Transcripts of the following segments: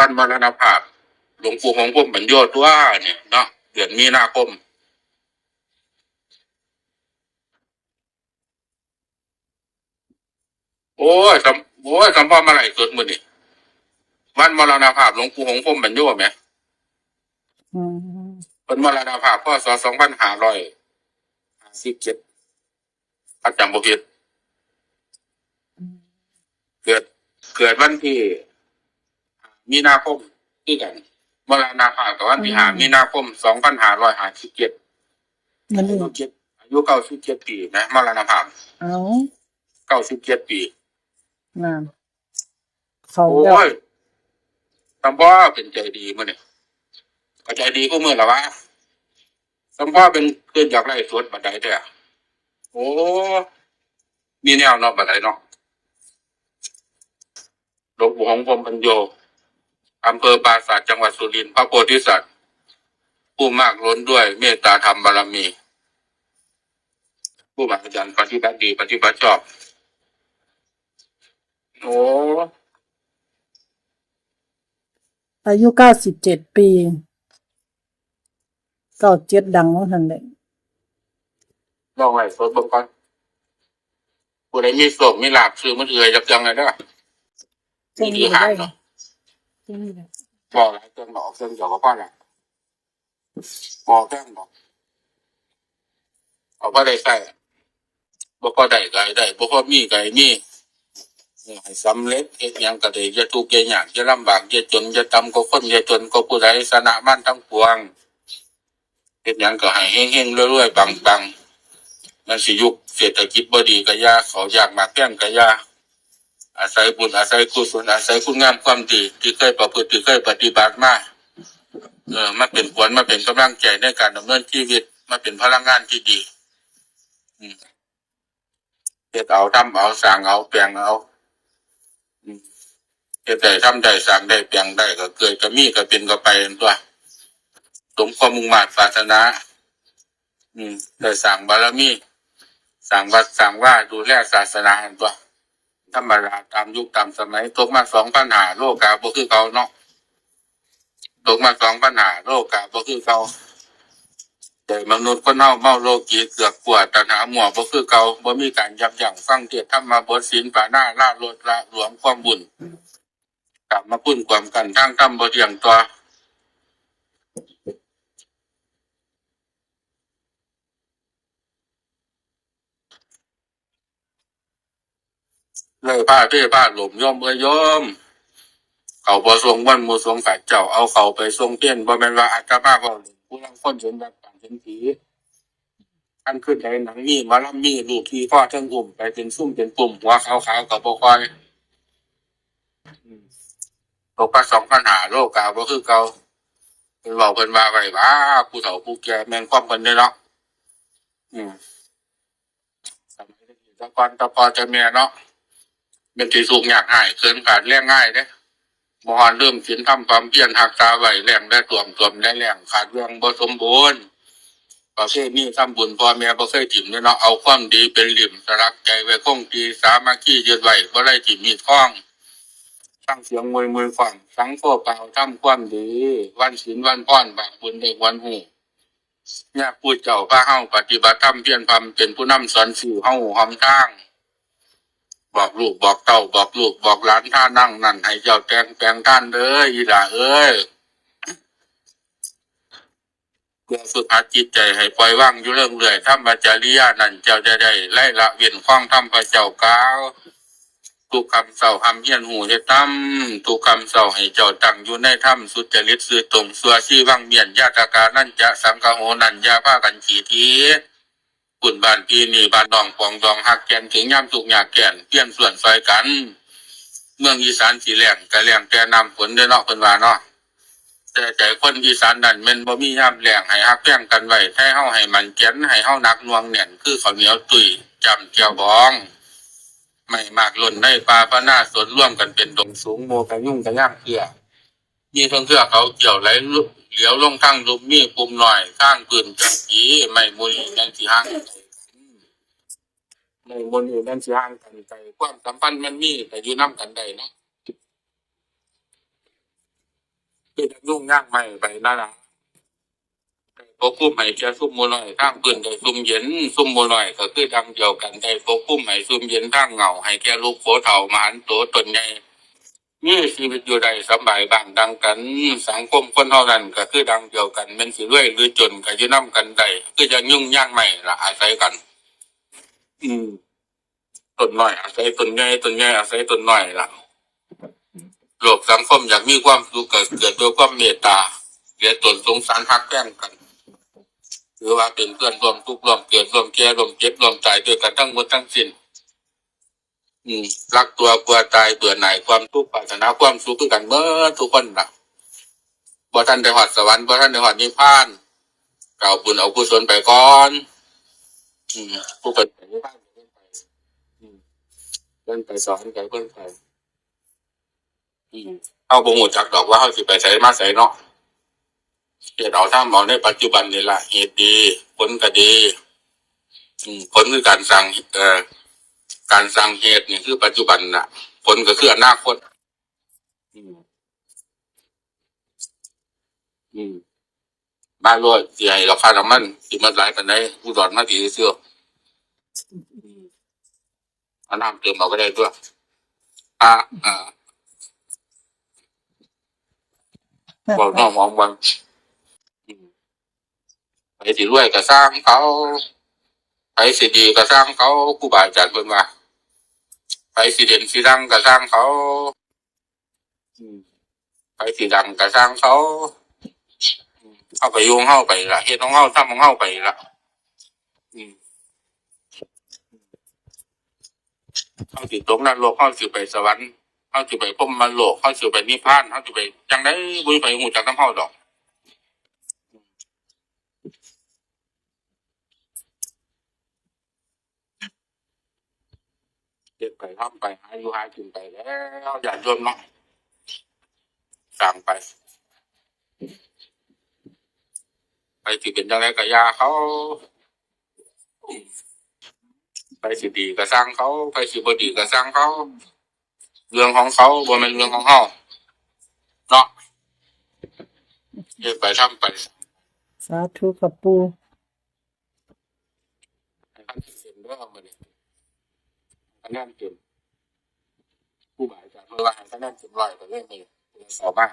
บ้านมรณภาพ หลวงปู่ของผมบรรโยชน์ว่าเนี่ยเนาะเดือนมีนาคมโอ้ยสำโอ้ยสำพ่อมาไหลเกิดมือนี่วันมรณภาพหลวงปู่ของผมบรรโยชน์ไหมเป็นมรณภาพพศสองพันห้าร้อยห้าสิบเจ็ดอาจารย์บุพิดเกิดเกิดวันที่ มีนาคมที่กันมรณภาพกับวันที่ห้ามีนาคมสองพันห้าร้อยห้าสิบเจ็ดมันอายุเจ็ดอายุเก้าสิบเจ็ดปีนะมรณภาพเอาเก้าสิบเจ็ดปีนั่นเขาโอ้แล้วยตำพ่อเป็นใจดีมื่อนี่ก็ใจดีก็มื่อละวะตำพ่อเป็นเพื่อนอยากไล่สวนบันไดเด้อโอ้มีแนวเนาะบันไดเนาะหลวงปู่ของผมปัญโย อำเภอปราสาทจังหวัดสุรินทร์พระโพธิสัตว์ ผู้มากล้นด้วยเมตตาธรรมบารมี ผู้บาอาจารย์ปฏิบัติดีปฏิบัติชอบโอ้อายุเก้าสิบเจ็ดปีเก้าเจ็ดดังว่าทันเลยลองไล่สดเบิ่งก่อนผู้ใดมีโศกมีลาบซื้อมันเอื่อยจับจังเลยเด้อจะมีได้จะ มีได้บอกหลายเครื่องดอกเครื่องเดียวก็พอละบอกแค่บอกเอาว่าได้ใส่บ่พอได้ก็ให้ได้บ่พอมีก็ให้มีให้สำเร็จเฮ็ดหยังก็ได้อย่าทุกข์อย่ายากอย่าลำบากอย่าจนอย่าต่ำก็คนอย่าจนก็ผู้ใดสนะมันทั้งปวงเฮ็ดหยังก็ให้เฮงๆรวยๆปังๆมันสิยุคเศรษฐกิจบ่ดีก็อย่าเขาอยากมากแกล้งก็อย่า อาศัยบุญอาศัยกุศลอาศัยคุณงามความดี ที่เคยประพฤติที่เคยปฏิบัติมาเออมาเป็นผลมาเป็นกำลังใจในการดำเนินชีวิตมาเป็นพลังงานที่ดีอืมเฮ็ดเอาทำเอาสร้างเอาแปลงเอาอืมเฮ็ดได้ทำได้สร้างได้แปลงได้ก็เกิดก็มีก็เป็นก็ไปนั่นตัวสมความมุ่งมั่นปรารถนา อืมได้สร้างบารมีสร้างวัดสร้างว่าดูแลศาสนาอันตัว ธรรมดาตามยุคตามสมัย ตกมาสองปัญหาโลกาบ่คือเก่าเนาะตกมาสองปัญหาโลกาบ่คือเก่าแต่มนุษย์ก็เน่าเมาโลกีเกือกกลัวตัณหาหมัวบ่คือเก่าบ่มีการยับยั้งฟังเทศน์ธรรมบทศีลปาหน้าละลดละหลวมความบุญกลับมาพุ่นความกันทางธรรมบ่เที่ยงตัว เลยผ้าเพ่ผ้าหลมย่อมเอ้ยโยมเขาบ่ทรงวันมูทรงกัดเจ้าเอาเขาไปทรงเตี้ยนบ่แม่นว่าอาตมาบ่ผู้ลังคนเห็นแบบปานเห็นผีอันขึ้นในหนังมีมาลำมีลูกที่พ่อทั้งอุ่มไปเป็นซุ่มเป็นปุ่มหัวขาวๆกับบ่คอยตกปัสองปัญหาโลกาบ่คือเกาเพิ่นบอกเพิ่นว่าไว้ว่าผู้เฒ่าผู้แก่แม่นความเพิ่นได้เนาะอืมสมัยนี้ตะกอนตะพอจะแม่เนาะ เป็นที่สูงอยากหายเกินขาดแรงง่ายเด้มหอนเริ่มสินทำความเพียรหักษาไหวแรงได้ตวมตวมได้แรงขาดเรื่องบ่สมบูรณ์ประเภทนี้ทำบุญพ่อแม่บ่เคยถิ่มเนาะเอาความดีเป็นหลิมสลักใจไว้คงดีสามัคคียึดไหว้บ่ได้ถิ่มมีท้องตั้งเสียงมวยมวยฟังสังโฆเปล่าทำความดี วันศีลวันป้อนบากบุญเด็กวันหูอยากพูดเจ้าพระเฮาปฏิบัติธรรมเพียรพรรมเป็นผู้นำสอนสื่อเฮาหอมทาง บอกลูกบอกเต้าบอกลูกบอกหลานท่านั่งนั่นให้เจ้าแตงแปลงท่านเด้ออีหล่าเอ้ยเพื่อฝึกหัดจิตใจให้ปล่อยว่างอยู่เรื่องเรื่อยทำบัจจริยานั่นเจ้าจะได้ไล่ละเวียนคล้องทำพระเจ้าก้าวทุกคำเศร้าหำเฮียนหูเฮตั้มทุกคำเศร้าให้เจ้าตั้งอยู่ในถ้ำสุจริตสื่อตรงสัวชีวังเมียนญาตกานั่นจะสังกะโหนันยาผ้ากันขีที ปุ่นบ้านพี่นี่บ้านดองปองดองหักแกนถึงย่ำสุกหยากแกนเปลี่ยนส่วนซอยกัน เมืองอีสานสีแหลงกะแหลงแต่นำฝนเด้อนาะเพิ่นว่าเนาะแต่ใจคนอีสานนั่นแม่นบ่มีย่ำแหลงให้ฮักแป้งกันไว้ให้เฮาให้มันแกนให้เฮานักนวงแน่นคือข้าวเหนียวตุยจำเจียวบอง ไม่มากล้นในป่าพระนาสวนร่วมกันเป็นดงสูงโมกะยุ่งกะย่างเกลือมีเพิ่งเพื่อเขาเกี่ยวไหลลุ เหลียวลงทั้งลุมมีปุ่มหน่อยข้างปืนจังกีไม่มุยยังสีห้างไม่มุยยังสีห้างกันไกลความสัมพันธ์มันมีแต่อยู่น้ำกันได้เนาะคือจะยุ่งยากไม่ไปนั่นละพวกคุ้มใหม่จะซุ่มโมลอยทางปืนได้ซุ่มเย็นซุ่มโมลอยก็คือดังเดียวกันได้พวกคุ้มใหม่ซุ่มเย็นทางเหงาให้แก่ลูกโคเถ่ามาหันโตตนใหญ่ มีชีวิตอยู่ได้สบายบ้างดังกัน สังคมคนเท่านั้นก็คือดังเดียวกันเป็นสิรวยหรือจนก็อยู่นํกันได้คือจะยุ่งยากไม่ละอาศัยกัน อืมต้นน้อยอาศัยต้นใหญ่ต้นใหญ่อาศัยต้นน้อยละโลกสังคมอยากมีความสุขเกิดเกิดด้วยความเมตตาเรียนตนสงสารพักแป้งกันหรือว่าเป็นเพื่อนร่วมทุกข์ร่วมเกิดร่วมแก่ร่วมเจ็บร่วมตายด้วยกันทั้งหมดทั้งสิ้น อืมรักตัวกลัวตายเบื่อหน่ายความทุกข์ปรารถนาความสุขคือกันเมื่อทุกคนนะบ่ท่านได้หอดสวรรค์บ่ท่านได้หอดนิพพานเก่าบุญเอากุศลไปก่อนอืมผู้เป็นไปนิพพานเพิ่นไปอืมเพิ่นไปสอนไกเพิ่นไปอืมเอาบ่ฮู้จักดอกว่าเฮาสิไปไสมาไสเนาะเฮ็ดเอาทางเอาในปัจจุบันนี่ล่ะเหตุดีผลก็ดี อืมผลคือการสร้างเอ่อ การสร้างเหตุนี่คือปัจจุบันน่ะ ผลก็คืออนาคต อืม อืมบ้านรวยสิให้ราคาน้ำมันสิมันหลายปานใดอุดรมาสิซื้ออืมเอาน้ำเติมเอาก็ได้ตัวอ่าอ่าบอกน้องมองวันอืมไปสิรวยก็สร้างเขาไปสิดีก็สร้างเขาครูบาอาจารย์เพิ่นว่า สิเด่นสิดังก็สร้างเขาอืมไปสิดังก็สร้างเขาเอาไปโยงเข้าไปละเฮ็ดของเฮาทำของเฮาไปละอืมเฮาสิตกนรกเฮาสิไปสวรรค์เฮาสิไปพรหมโลกเฮาสิไปนิพพานเฮาสิไปจังได๋บ่มีไปฮู้จักน้ำเฮาดอก เด็กไปทำไปหาอยู่หากินไปแล้วอย่าโยนเนาะสั่งไป ไปสิเป็นจังไรก็อยาเขา ไปสิดีก็สร้างเขา ไปสิบดีก็สร้างเขา เรื่องของเขาบ่เป็นเรื่องของเขาเนาะเด็กไปทำไป สาธุกับปูให้ท่านเห็นด้วยเอามาเนี่ยคะแนนเต็มผู้บ่ายจากเมื่อวานคะแนนเต็มร้อยก็เล่นไปสอบมาก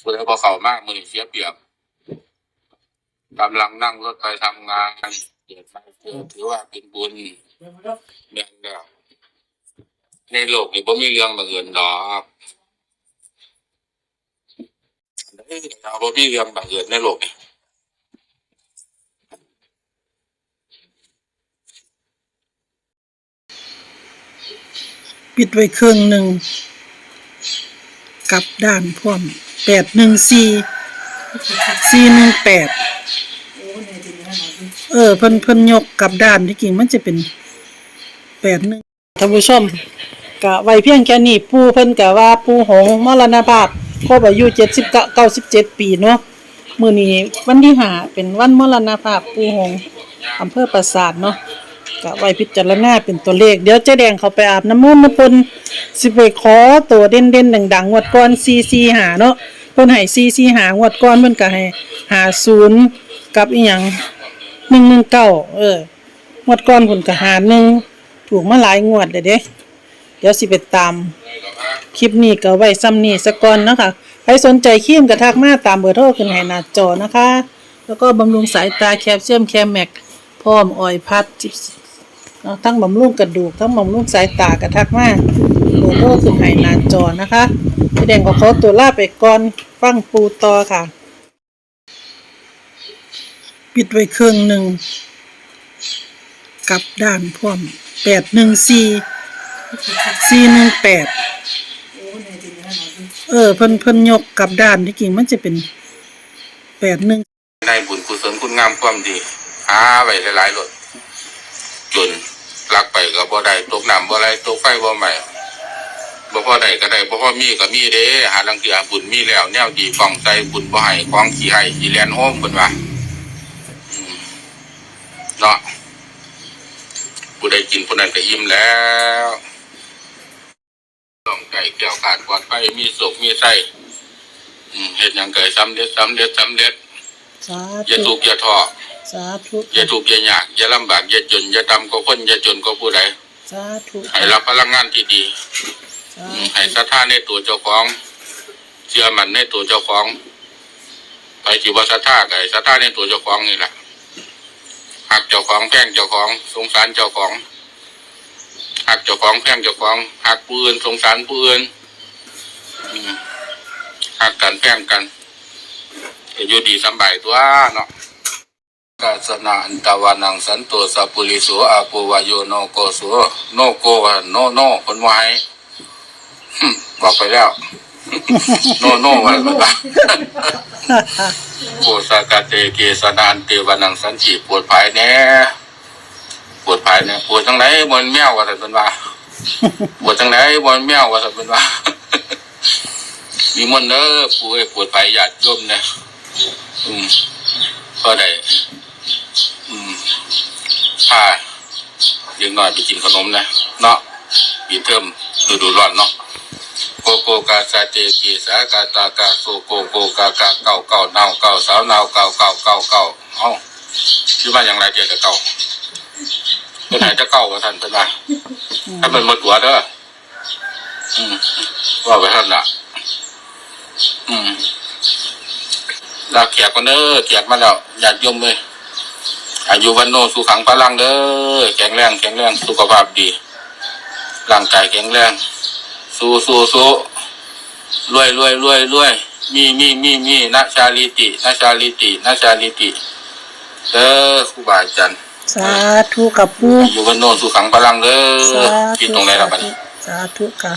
เพื่อพอเขามากมือเสียเปรียบกำลังนั่งรถไปทำงานเกียรติไปเพื่อถือว่าเป็นบุญเมียนเดียวในโลกนี้บ่มีเรื่องบังเอิญดอกเราบ่มีเรื่องบังเอิญในโลกนี้ ปิดไว้เครื่องหนึ่งกลับด้านพร้อมแปดหนึ่งสี่สี่หนึ่งแปดเออเพิ่นเพิ่นยกกลับด้านที่จริงมันจะเป็นแปดหนึ่งท่านผู้ชมกะไว้เพียงแค่นี้ปูเพิ่นกะว่าปูหงมรณภาพครบอายุเจ็ดสิบเก้าสิบเจ็ดปีเนาะมือนี้วันที่หาเป็นวันมรณภาพปูหงอำเภอปราสาทเนาะ ก็ไว้พิจารณาเป็นตัวเลข เดี๋ยวเจ๊แดงเขาไปอาบน้ำมนต์มาเพิ่นสิไปขอตัวเด่นๆดังๆงวดก่อน445หาเนาะเพิ่นให้445หางวดก่อนเพิ่นก็ให้50กับอีหยัง119เก้าเอองวดก่อนเพิ่นก็หาหนึ่งถูกมาหลายงวดเลยเด้เดี๋ยวสิไปตามคลิปนี้ก็ไว้ซ้ำนี้ซะก่อนเนาะคะใครสนใจครีมก็ทักมาตามเบอร์โทรขึ้นให้หน้าจอนะคะ แล้วก็บำรุงสายตาแคลเซียมแคมแม็กพร้อมออยพัดจิบ เนาะทั้งบำรุงกระดูกทั้งบำรุงสายตากระทักมาเบอร์โทรขึ้นให้หน้าจอนะคะพี่แดงก็ขอตัวลาไปก่อนฟังปูต่อค่ะ ปิดไว้เครื่องหนึ่งกลับด้านพร้อมแปดหนึ่งสี่สี่หนึ่งแปดเออเพิ่นเพิ่นยกกลับด้านที่จริงมันจะเป็นแปดหนึ่งในบุญกุศลคุณงามความดีหาไว้หลายๆรถจน ลักไปก็บ่ได้ตกน้ำบ่ไรตกไฟบ่ใหม่บ่พอได้ก็ได้บ่พอมีก็มีเด้หาลังเกียบุญมีแล้ว แนวดีฟองใจบุญบ่ให้ของขี้ให้ขี้แลนโฮมเพิ่นว่าอืมเนาะผู้ใดกินผู้นั้นก็อิ่มแล้วต้องไก่เกี่ยวขาดปลอดภัยมีสุขมีไส้อืมเห็นอย่างเกิดสำเร็จสำเร็จสำเร็จสาอย่าธุทุกข์อย่าท้อ สาธุอย่าทุกข์อย่ายากอย่าลำบากอย่าจนอย่าทำก็คนอย่าจนก็ผู้ใดสาธุให้รับพลังงานที่ดีสาอืมธุให้ศรัทธาในตัวเจ้าของ เชื่อมันในตัวเจ้าของ ไปจิวศรัทธากับศรัทธาในตัวเจ้าของนี่แหละหักเจ้าของแพงเจ้าของสงสารเจ้าของหักเจ้าของแพงเจ้าของหักผู้อื่นสงสารผู้อื่นอืมหักกันแพงกันให้อยู่ดีสำบายตัวเนาะ กาสนาอันตวานังสันโตสัพุริโสอาปุวายโยโนโกโสโนโกวะโนโนคนไว้บอกไปแล้ว โนโน่วันละโปสากาเตเกสนานเตวานังสันจิปวดภายแน่ปวดภายแน่ปวดทั้งไหนบนแมวว่าแต่เป็นว่าปวดทั้งไหนบนแมวว่าแต่เป็นว่ามีมนเด้อปวดปวดภายหยาดย่มเนี่ยอืมก็ได้ อืมผ้าเลี้ยงน้อยไปกินขนมนะเนาะปีเทอมฤดูร้อนเนาะโกโกกาซาเจกีสากาตากาโซโกโกกากาเก่าเก่าเน่าเก่าสาวเน่าเก่าเก่าเก่าเก่าเอ้าชื่อว่าอย่างไรเดียวจะเก่าเป็นไหนจะเก่าวะท่านเป็นว่าถ้าเป็นหมดหัวเด้ออืมว่าไปท่านน่ะอืมลาเขียกกันเด้อเขียกมาแล้วอยากยมเลย อายุวันโนสุขังพลังเด้อแข็งแรงแข็งแรงสุขภาพดีร่างกายแข็งแรงสู้สู้สู้รวยรวยรวยรวยมีมีมีมีนาชาลิตินาชาลิตินาชาลิติเด้อครูบาอาจารย์สาธุกับปูอยู่บนโนนสุขังพลังเด้สาอธุกินตรงไหนล่ะบัดนี้สาธุค่ะ